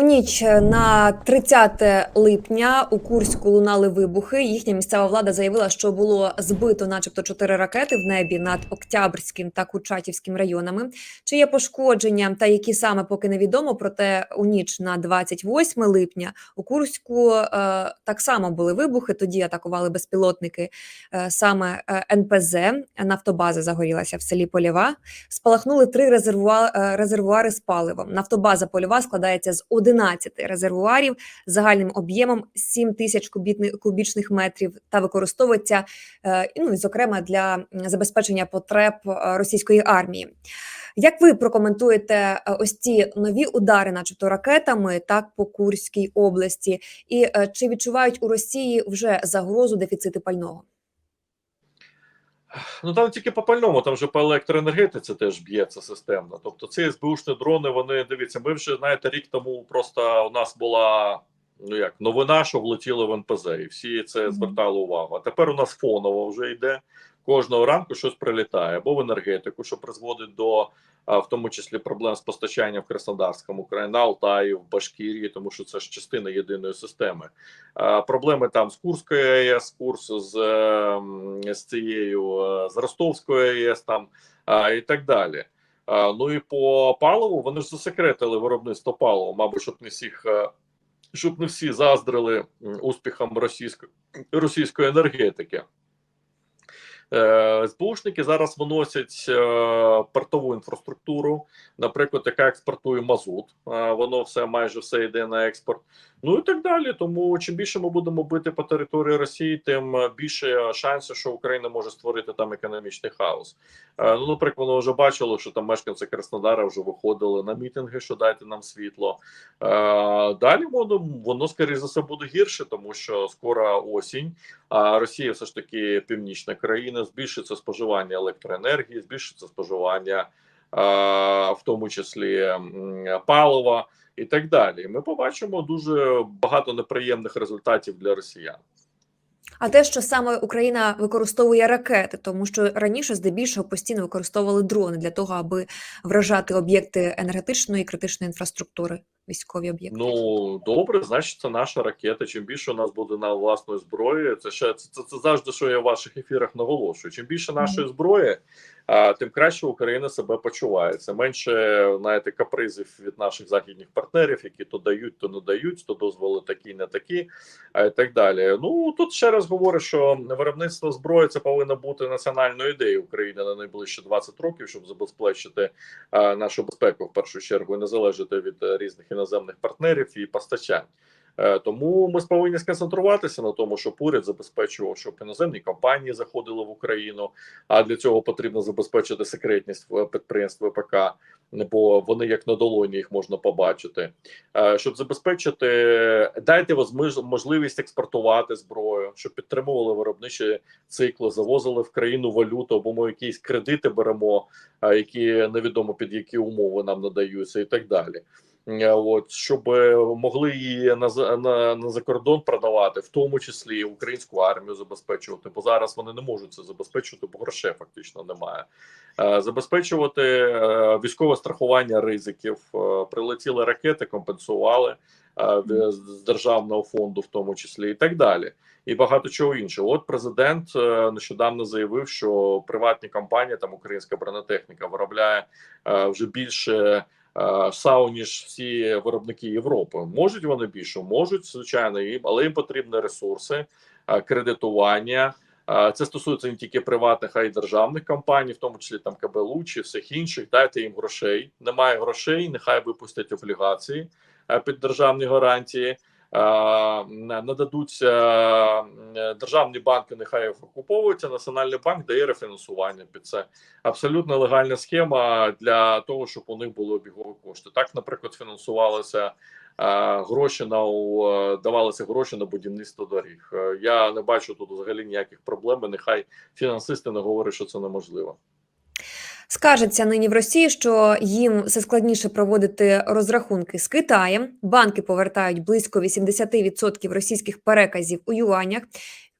У ніч на 30 липня у Курську лунали вибухи. Їхня місцева влада заявила, що було збито, начебто, чотири ракети в небі над Октябрським та Курчатівським районами. Чи є пошкодження та які саме поки невідомо. Проте у ніч на 28 липня у Курську е, так само були вибухи. Тоді атакували безпілотники е, саме е, НПЗ. Нафтобаза загорілася в селі Полєва. Спалахнули три резервуа- е, резервуари з паливом. Нафтобаза польова складається з 11 резервуарів з загальним об'ємом 7 тисяч кубічних метрів та використовується е, ну, зокрема для забезпечення потреб е, російської армії. Як ви прокоментуєте е, ось ці нові удари, начебто ракетами, так по Курській області, і чи відчувають у Росії вже загрозу дефіциту пального? Ну там тільки по пальному, там вже по електроенергетиці теж б'ється системно. Тобто ці СБУшні дрони, вони дивіться, ми вже знаєте, рік тому просто у нас була ну як новина, що влетіли в НПЗ, і всі це звертали увагу. А тепер у нас фоново вже йде. Кожного ранку щось прилітає або в енергетику, що призводить до в тому числі проблем з постачанням в Краснодарському краї, на Алтаї, в Башкірії, тому що це ж частина єдиної системи. Проблеми там з Курської АЕС, курс з, ем, з цією е, з Ростовської АЕС там і так далі. Ну і по паливу вони ж засекретили виробництво палива, мабуть, щоб не всіх. е, Щоб не всі заздрили успіхам російської російської енергетики. Е, СБУшники зараз виносять е, портову інфраструктуру, наприклад, яка експортує мазут. Е, воно все майже все йде на експорт. Ну і так далі. Тому чим більше ми будемо бити по території Росії, тим е, більше шансів, що Україна може створити там економічний хаос. Е, ну, наприклад, ми вже бачили, що там мешканці Краснодара вже виходили на мітинги, що дайте нам світло. Е, далі воно воно скоріше за все буде гірше, тому що скоро осінь. А Росія все ж таки північна країна, збільшиться споживання електроенергії, збільшиться споживання, в тому числі палива і так далі. Ми побачимо дуже багато неприємних результатів для росіян. А те, що саме Україна використовує ракети, тому що раніше здебільшого постійно використовували дрони для того, аби вражати об'єкти енергетичної і критичної інфраструктури, військові об'єкти. Ну добре, значить, це наша ракета. Чим більше у нас буде на власної зброї, це ще це, це, це завжди, що я в ваших ефірах наголошую. Чим більше нашої зброї, а, тим краще Україна себе почуває. Це менше знаєте, капризів від наших західних партнерів, які то дають, то не дають, то дозволи такі, не такі, а і так далі. Ну тут ще раз говорю, що виробництво зброї це повинно бути національною ідеєю України на найближчі 20 років, щоб забезпечити а, нашу безпеку в першу чергу і не залежати від е, різних іноземних партнерів і постачань. Е, Тому ми повинні сконцентруватися на тому, щоб уряд забезпечував, щоб іноземні компанії заходили в Україну. А для цього потрібно забезпечити секретність підприємств ВПК, бо вони як на долоні їх можна побачити. Е, Щоб забезпечити, дайте можливість експортувати зброю, щоб підтримували виробничі цикли, завозили в країну валюту, або ми якісь кредити беремо, які невідомо під які умови нам надаються, і так далі. Е, От щоб е, могли її на на, на закордон продавати, в тому числі українську армію забезпечувати, бо зараз вони не можуть це забезпечувати, бо грошей фактично немає. Е, Забезпечувати військове страхування ризиків, прилетіли ракети, компенсували з державного фонду, в тому числі, і так далі і багато чого іншого. От президент нещодавно заявив, що приватні компанії, там українська бронетехніка, виробляє вже більше е, САУ, ніж всі виробники Європи. Можуть вони більше, можуть звичайно, їм, але їм потрібні ресурси, е, кредитування. Е, Це стосується не тільки приватних, а й державних компаній, в тому числі там КБЛУ чи всіх інших. Дайте їм грошей. Немає грошей, нехай випустять облігації під державні гарантії. Нададуться державні банки, нехай їх окуповуються. Національний банк дає рефінансування під це. Абсолютно легальна схема для того, щоб у них були обігові кошти. Так, наприклад, фінансувалися е, гроші на е, давалися гроші на будівництво доріг. Е, Я не бачу тут взагалі ніяких проблем. Нехай фінансисти не говорять, що це неможливо. Скажеться нині в Росії, що їм все складніше проводити розрахунки з Китаєм. Банки повертають близько 80% російських переказів у юанях.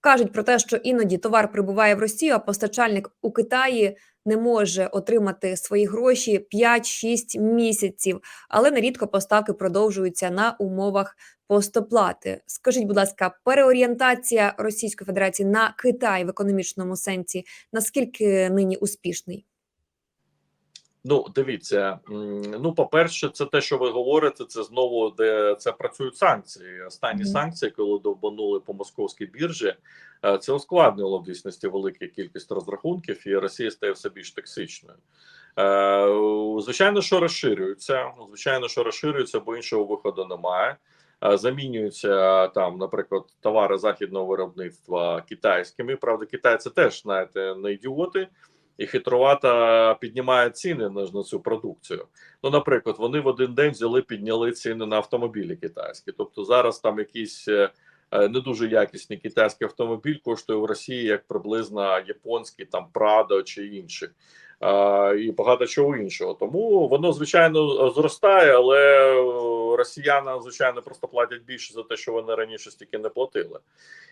Кажуть про те, що іноді товар прибуває в Росію, а постачальник у Китаї не може отримати свої гроші 5-6 місяців, але нерідко поставки продовжуються на умовах постоплати. Скажіть, будь ласка, переорієнтація Російської Федерації на Китай в економічному сенсі наскільки нині успішний? Ну, дивіться, ну, по-перше, це те, що ви говорите, це знову де це працюють санкції. Останні Мгм. санкції, коли довбанули по московській біржі, е, це ускладнило в дійсності велику кількість розрахунків, і Росія стає все більш токсичною. Е, Звичайно, що розширюються. Звичайно, що розширюються, бо іншого виходу немає. Е, Замінюються там, наприклад, товари західного виробництва китайськими. Правда, китайці теж знаєте, не ідіоти і хитрувато піднімає ціни на, на цю продукцію. Ну, наприклад, вони в один день взяли, підняли ціни на автомобілі китайські. Тобто зараз там якийсь е, е, не дуже якісний китайський автомобіль коштує в Росії як приблизно японський там Прадо чи інший. І багато чого іншого. Тому воно звичайно зростає, але е, росіяни звичайно просто платять більше за те, що вони раніше стільки не платили.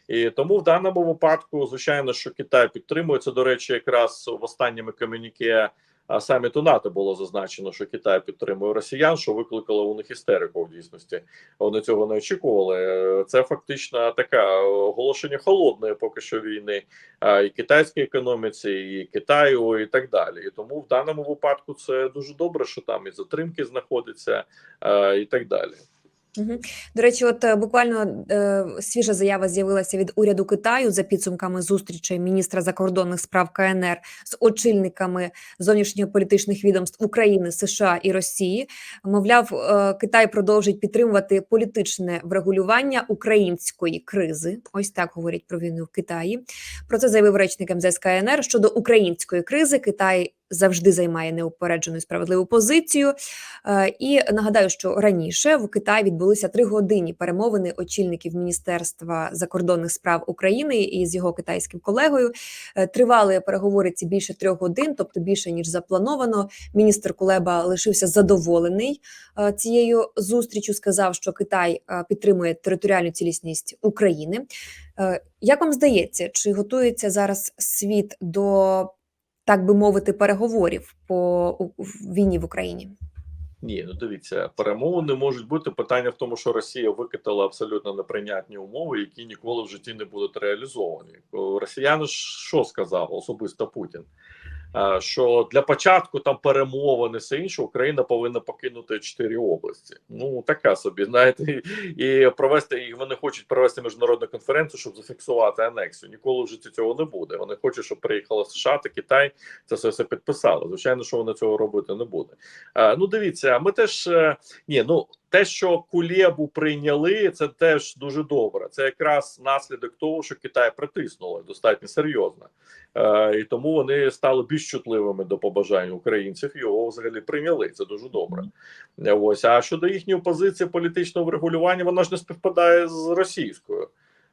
І тому в даному випадку, звичайно, що Китай підтримується. До речі, якраз в останньому комюніке а, саміту НАТО було зазначено, що Китай підтримує росіян, що викликало у них істерику в дійсності. Вони цього не очікували. Це фактично таке оголошення холодної поки що війни і китайській економіці, і Китаю, і так далі. І тому в даному випадку це дуже добре, що там і затримки знаходяться, і так далі. До речі, от е, буквально е, свіжа заява з'явилася від уряду Китаю за підсумками зустрічей міністра закордонних справ КНР з очільниками зовнішньополітичних відомств України, США і Росії. Мовляв, е, Китай продовжить підтримувати політичне врегулювання української кризи. Ось так говорять про війну в Китаї. Про це заявив речник МЗС КНР щодо української кризи. Китай завжди займає неупереджену і справедливу позицію. Е, І нагадаю, що раніше в Китаї відбулися три годинні перемовини очільників Міністерства закордонних справ України і з його китайським колегою. Е, Тривали переговори ці більше трьох годин, тобто більше ніж заплановано. Міністр Кулеба лишився задоволений е, цією зустрічю. Сказав, що Китай підтримує територіальну цілісність України. Як вам здається, чи готується зараз світ до так би мовити переговорів по війні в Україні? Ні, ну дивіться, перемовини можуть бути. Питання в тому, що Росія викидала абсолютно неприйнятні умови, які ніколи в житті не будуть реалізовані. Росіяни ж що сказав особисто Путін? А, Що для початку там перемовини все інше Україна повинна покинути чотири області. Ну така собі, знаєте, і провести і вони хочуть провести міжнародну конференцію, щоб зафіксувати анексію. Ніколи в житті цього не буде. Вони хочуть, щоб приїхала США та Китай це все, все підписали. Звичайно, що вони цього робити не буде. Ну дивіться, ми теж е, ні, ну те, що Кулєбу прийняли, це теж дуже добре. Це якраз наслідок того, що Китай притиснули достатньо серйозно, е, і тому вони стали більш чутливими до побажань українців. Його взагалі прийняли. Це дуже добре. Ось а щодо їхньої позиції політичного врегулювання, вона ж не співпадає з російською.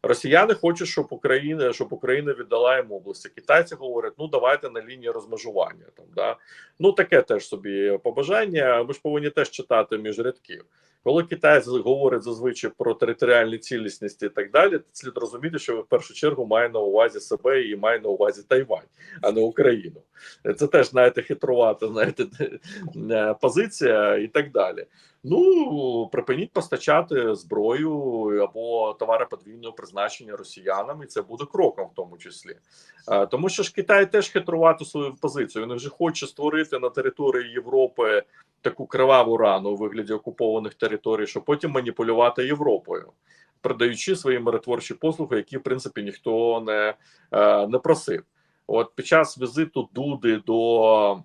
Росіяни хочуть, щоб Україна, щоб Україна віддала їм області. Китайці говорять, ну давайте на лінії розмежування. Там да ну таке теж собі побажання. Ми ж повинні теж читати між рядків. Коли Китай говорить зазвичай про територіальну цілісність і так далі, слід розуміти, що в першу чергу має на увазі себе і має на увазі Тайвань, а не Україну. Це теж знаєте, хитрувата, знаєте, е, позиція і так далі. Ну припиніть постачати зброю або товари подвійного призначення росіянам, і це буде кроком в тому числі. Е, Тому що ж Китай теж хитрувато свою позицію. Він вже хоче створити на території Європи таку криваву рану у вигляді окупованих територій, щоб потім маніпулювати Європою, продаючи свої миротворчі послуги, які в принципі ніхто не, е, не просив. От під час візиту Дуди до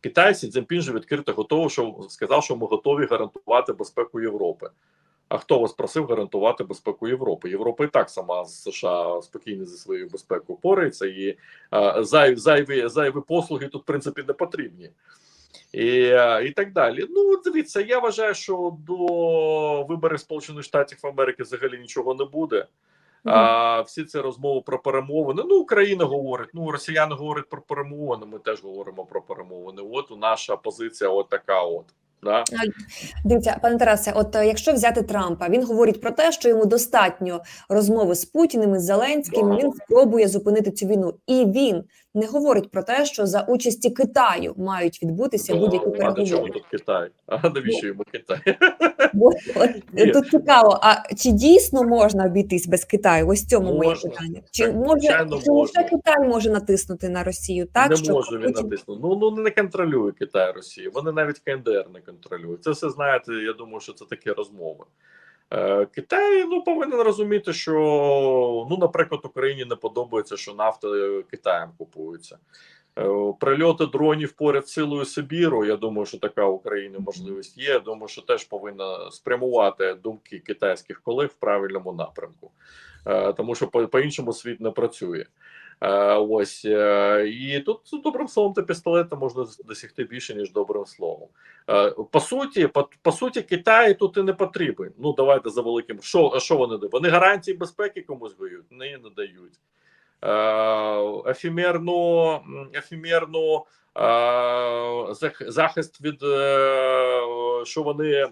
Китаю Сі Цзіньпін же відкрито готово, що сказав, що ми готові гарантувати безпеку Європи. А хто вас просив гарантувати безпеку Європи? Європа і так сама з США спокійно зі своєю безпекою порається, і зай, зайві, зайві послуги тут в принципі не потрібні. І, і так далі. Ну, дивіться, я вважаю, що до виборів Сполучених Штатів Америки взагалі нічого не буде. А всі ці розмови про перемовини. Ну, Україна говорить, ну росіяни говорять про перемовини. Ми теж говоримо про перемовини. От у наша позиція, от така. От да. Дивіться, пане Тарасе, от е, якщо взяти Трампа, він говорить про те, що йому достатньо розмови з Путіним, з Зеленським. Він спробує зупинити цю війну, і він не говорить про те, що за участі Китаю мають відбутися будь-які до чого тут Китай? А навіщо йому Китай? Бо от тут цікаво, а чи дійсно можна обійтись без Китаю? Ось цьому моє питання. Чи Так, може чи лише. Китай може натиснути на Росію? Так не що може він натиснути. Ну ну не контролює Китай Росію. Вони навіть КНДР не контролюють. Це все знаєте. Я думаю, що це такі розмови. Е, Китай ну повинен розуміти, що ну, наприклад, Україні не подобається, що нафта е, Китаєм купується. Е, Прильоти дронів поряд силою Сибіру. Я думаю, що така у України можливість є. Я думаю, що теж повинна спрямувати думки китайських колег в правильному напрямку, тому що по, по-іншому світ не працює. Е, Ось е, і тут добрим словом та пістолетом можна досягти більше ніж добрим словом. Е, По суті, по, по суті, Китай тут і не потрібен. Ну давайте за великим. Що що вони дають? Вони гарантії безпеки комусь дають? Ні, не дають. Ефемерну, ефемерну захист від що вони е,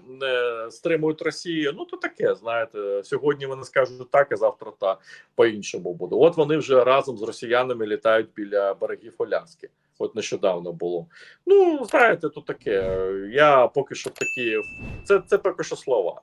стримують Росію. Ну то таке, знаєте, сьогодні вони скажуть так, а завтра та по-іншому буде. От вони вже разом з росіянами літають біля берегів Оляски. От нещодавно було. Ну знаєте, то таке. Я поки що такі це, це поки що слова.